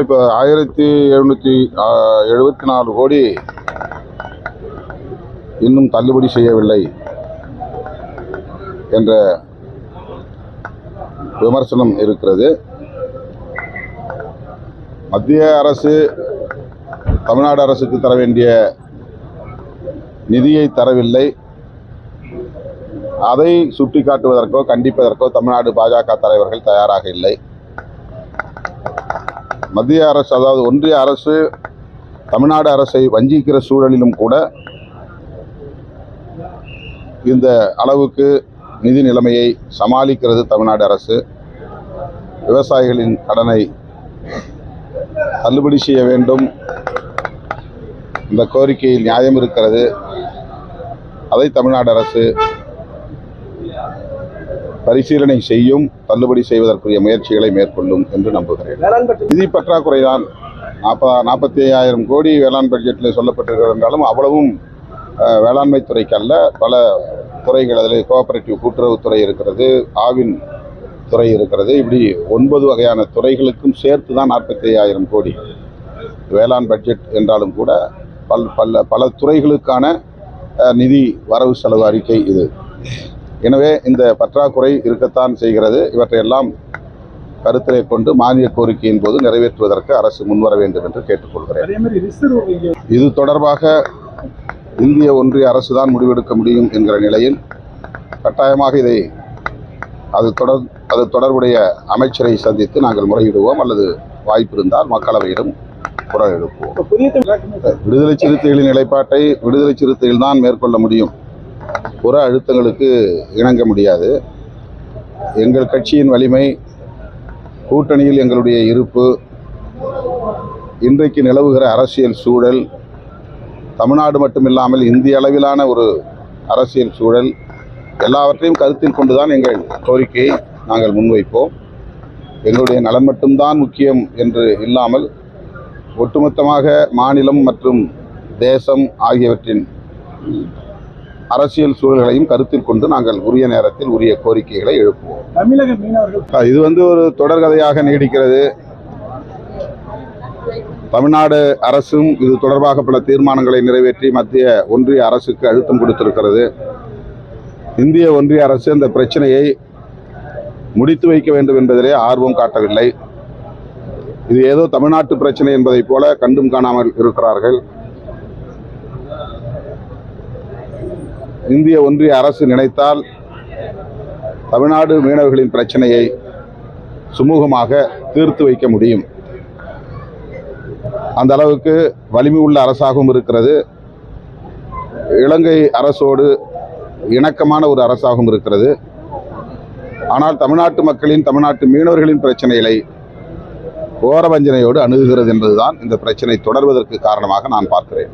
இப்போ ஆயிரத்தி எழுநூற்றி எழுபத்தி நாலு கோடி இன்னும் தள்ளுபடி செய்யவில்லை என்ற விமர்சனம் இருக்கிறது. மத்திய அரசு தமிழ்நாடு அரசுக்கு தர வேண்டிய நிதியை தரவில்லை. அதை சுட்டிக்காட்டுவதற்கோ கண்டிப்பதற்கோ தமிழ்நாடு பாஜக தலைவர்கள் தயாராக இல்லை. மத்திய அரசு அதாவது ஒன்றிய அரசு தமிழ்நாடு அரசை வஞ்சிக்கிற சூழலிலும் கூட இந்த அளவுக்கு நிதி நிலைமையை சமாளிக்கிறது தமிழ்நாடு அரசு. விவசாயிகளின் கடனை தள்ளுபடி செய்ய வேண்டும். இந்த கோரிக்கையில் நியாயம் இருக்கிறது. அதை தமிழ்நாடு அரசு பரிசீலனை செய்யும் தள்ளுபடி செய்வதற்குரிய முயற்சிகளை மேற்கொள்ளும் என்று நம்புகிறேன். நிதி பற்றாக்குறை தான் நாற்பதா நாற்பத்தி ஐயாயிரம் கோடி வேளாண் பட்ஜெட்டில் சொல்லப்பட்டிருக்கிறது என்றாலும் அவ்வளவும் வேளாண்மை துறைக்கு அல்ல பல துறைகள் அதில் கோஆபரேட்டிவ் கூட்டுறவுத்துறை இருக்கிறது ஆவின் துறை இருக்கிறது. இப்படி ஒன்பது வகையான துறைகளுக்கும் சேர்த்து தான் நாற்பத்தி ஐயாயிரம் கோடி. வேளாண் பட்ஜெட் என்றாலும் கூட பல் பல பல துறைகளுக்கான நிதி வரவு செலவு அறிக்கை இது. எனவே இந்த பற்றாக்குறை இருக்கத்தான் செய்கிறது. இவற்றையெல்லாம் கருத்திலே கொண்டு மானிய கோரிக்கையின் போது நிறைவேற்றுவதற்கு அரசு முன்வர வேண்டும் என்று கேட்டுக்கொள்கிறேன். இது தொடர்பாக இந்திய ஒன்றிய அரசு தான் முடிவெடுக்க முடியும் என்கிற நிலையில் கட்டாயமாக இதை அது தொடர் அது தொடர்புடைய அமைச்சரை சந்தித்து நாங்கள் முறையிடுவோம் அல்லது வாய்ப்பு இருந்தால் மக்களவையிடம் குரல் எழுப்புவோம் தமிழ் விடுதலை சிறுத்தைகளின் நிலைப்பாட்டை விடுதலை சிறுத்தைகள் தான் மேற்கொள்ள முடியும். புற அழுத்தங்களுக்கு இணங்க முடியாது. எங்கள் கட்சியின் வலிமை கூட்டணியில் எங்களுடைய இருப்பு இன்றைக்கு நிலவுகிற அரசியல் சூழல் தமிழ்நாடு மட்டுமில்லாமல் இந்திய அளவிலான ஒரு அரசியல் சூழல் எல்லாவற்றையும் கருத்தில் கொண்டுதான் எங்கள் கோரிக்கையை நாங்கள் முன்வைப்போம். எங்களுடைய நலன் மட்டும்தான் முக்கியம் என்று இல்லாமல் ஒட்டுமொத்தமாக மாநிலம் மற்றும் தேசம் ஆகியவற்றின் அரசியல் சூழல்களையும் கருத்தில் கொண்டு நாங்கள் உரிய நேரத்தில் உரிய கோரிக்கைகளை எழுப்புவோம். தமிழக மீனவர்கள் இது வந்து ஒரு தொடர்கதையாக நீடிக்கிறது. தமிழ்நாடு அரசும் இது தொடர்பாக பல தீர்மானங்களை நிறைவேற்றி மத்திய ஒன்றிய அரசுக்கு அழுத்தம் கொடுத்திருக்கிறது. இந்திய ஒன்றிய அரசு அந்த பிரச்சனையை முடித்து வைக்க வேண்டும் என்பதிலே ஆர்வம் காட்டவில்லை. இது ஏதோ தமிழ்நாட்டு பிரச்சனை என்பதைப் போல கண்டும் காணாமல் இருக்கிறார்கள். இந்திய ஒன்றிய அரசு நினைத்தால் தமிழ்நாடு மீனவர்களின் பிரச்சனையை சுமூகமாக தீர்த்து வைக்க முடியும். அந்த அளவுக்கு வலிமை உள்ள அரசாகவும் இருக்கிறது. இலங்கை அரசோடு இணக்கமான ஒரு அரசாகவும் இருக்கிறது. ஆனால் தமிழ்நாட்டு மக்களின் தமிழ்நாட்டு மீனவர்களின் பிரச்சனைகளை ஓரவஞ்சனையோடு அணுகுகிறது என்பதுதான் இந்த பிரச்சனை தொடர்வதற்கு காரணமாக நான் பார்க்கிறேன்.